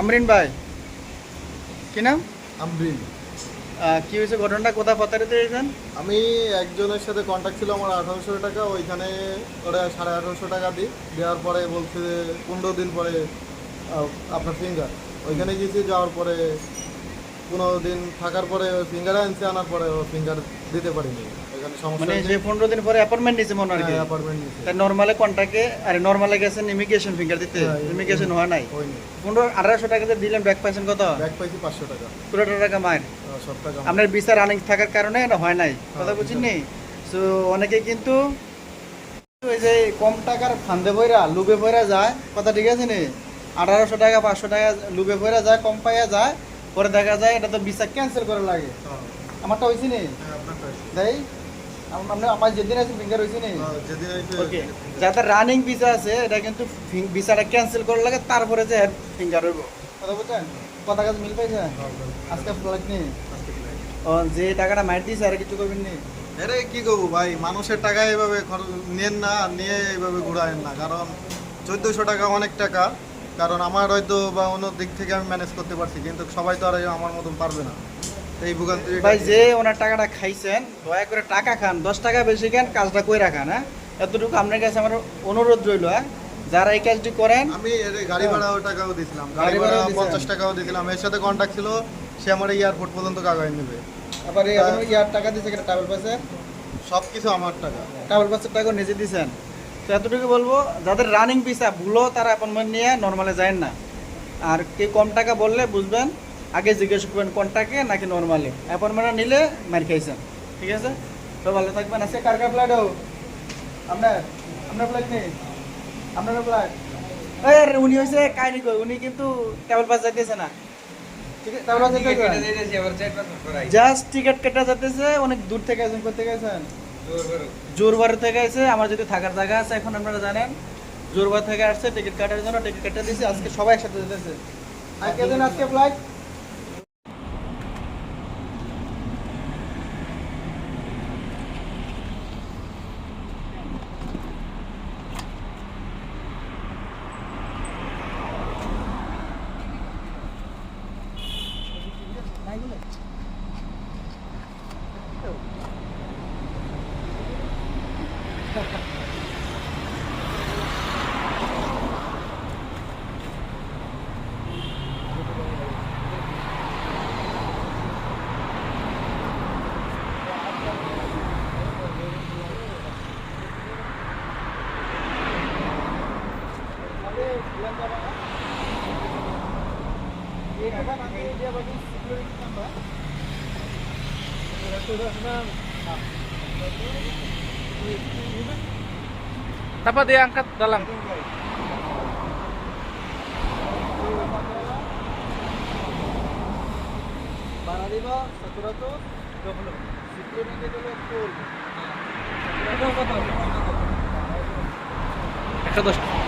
আমরিন ভাই। কি নাম? আমরিন। কি হয়েছে ঘটনাটা? কোথায় প্রতারিত হয়েছেন আমি একজনের সাথে কন্ট্যাক্ট ছিল আমার আঠারোশো টাকা ওইখানে ওরা সাড়ে আঠারোশো টাকা দিই। দেওয়ার পরে বলছে যে পনেরো দিন পরে আপনার ফিঙ্গার ওইখানে গেছি যাওয়ার পরে পনেরো দিন থাকার পরে ফিঙ্গার আনছে আনার পরে ফিঙ্গার দিতে পারিনি। মানে যে পনেরো দিন পরে অ্যাপয়েন্টমেন্ট নিয়েছে মনে হয় অ্যাপার্টমেন্ট নিচ্ছে তাই নর্মালে কন্টাকে আরে নর্মালে গেছেন ইমিগ্রেশন ফিঙ্গার দিতে। হ্যাঁ, ইমিগ্রেশন হয় নাই। পনেরো আঠারোশো টাকাতে দিলেন ব্যাক পাইছেন কত? ব্যাগ পাইছি পাঁচশো টাকা। পুরোটা টাকা মায়ের টাকা আপনার বিচার রানিং থাকার কারণে এটা হয় নাই? কথা হ্যাঁ, বুঝছেন নি? সো অনেকে কিন্তু ওই যে কম টাকার ফান্দে বইরা লুবে বইরা যায়। কথা ঠিক আছে নি? আঠারোশো টাকা পাঁচশো টাকা লুবে বইরা যায় কম পাইয়া যায়। পরে দেখা যায় এটা তো ভিসা ক্যান্সেল করা লাগে। হ্যাঁ, আমারটা হয়েছে নি? হ্যাঁ। তাই যাদের রানিং ভিসা আছে এটা কিন্তু ভিসাটা ক্যান্সেল করা লাগে তারপরে যে ফিঙ্গার হইব কথা বুঝছেন কথা কাজ মিল পাইছে? আজকে ফ্লাইট নেই যে টাকাটা মাইর দিয়েছে আর কিছু করবেন নি? আরে কি করব ভাই? মানুষের টাকা এইভাবে নেন না নিয়ে এইভাবে ঘুরায়েন না। কারণ চোদ্দোশো টাকা অনেক টাকা। কারণ আমার হয়তো বা অন্য দিক থেকে আমি ম্যানেজ করতে পারছি কিন্তু সবাই তো আর আমার মতন পারবে না। এই ভোগান্তি ভাই যে ওনার টাকাটা খাইছেন দয়া করে টাকা খান দশ টাকা বেশি খান কাজটা কই রাখান হ্যাঁ? এতটুকু আপনার কাছে আমার অনুরোধ রইল হ্যাঁ? যারা এই কাজটি করেন আমি গাড়ি ভাড়াও টাকাও দিয়েছিলাম। গাড়ি ভাড়া পঞ্চাশ টাকাও দিয়েছিলাম। এর সাথে কন্ট্যাক্ট ছিল সে আমার এয়ারপোর্ট পর্যন্ত কাগজ নেবে। আবার ইয়ার টাকা দিচ্ছে কিনা? ট্রাভেল পাসে সব কিছু আমার টাকা। ট্রাভেল পাসের টাকা নিজে দিছেন তো এতটুকু বলব যাদের রানিং ভিসা ভুলো তারা অ্যাপয়েন্টমেন্ট নিয়ে নর্মালে যায় না। আর কে কম টাকা বললে বুঝবেন আগে জিজ্ঞেস করবেন কোনটাকে নাকি নর্মালি অ্যাপয়েন্টমেন্ট নিলে মার খাইছেন। ঠিক আছে? তো ভালো থাকবেন। আজকে কার কার ফ্লাইট আপনার? আপনার ফ্লাইট নেই? আপনার ফ্লাইট উনি হয়েছে কাহিনি কই? উনি কিন্তু ট্রাভেল পাস যাইতেছে না। জাস্ট টিকিট কেটে যেতেছে অনেক দূর থেকে কোথা থেকে আছেন জোরবার থেকে আছে আমার যদি থাকার জায়গা আছে এখন আপনারা জানেন জোরবার থেকে আসছে টিকিট কাটার জন্য টিকিট কেটে দিয়েছি আজকে সবাই একসাথে যেতেছে আর কে দিন আজকে ফ্লাইট Dapat diangkat dalam. ভাড়া দিব সতেরোশো সিকিউরিটি দিলে ফুল একশো দশ আবার আইসো আবার আইসো ঠিক আছে ভাই আসো তাহলে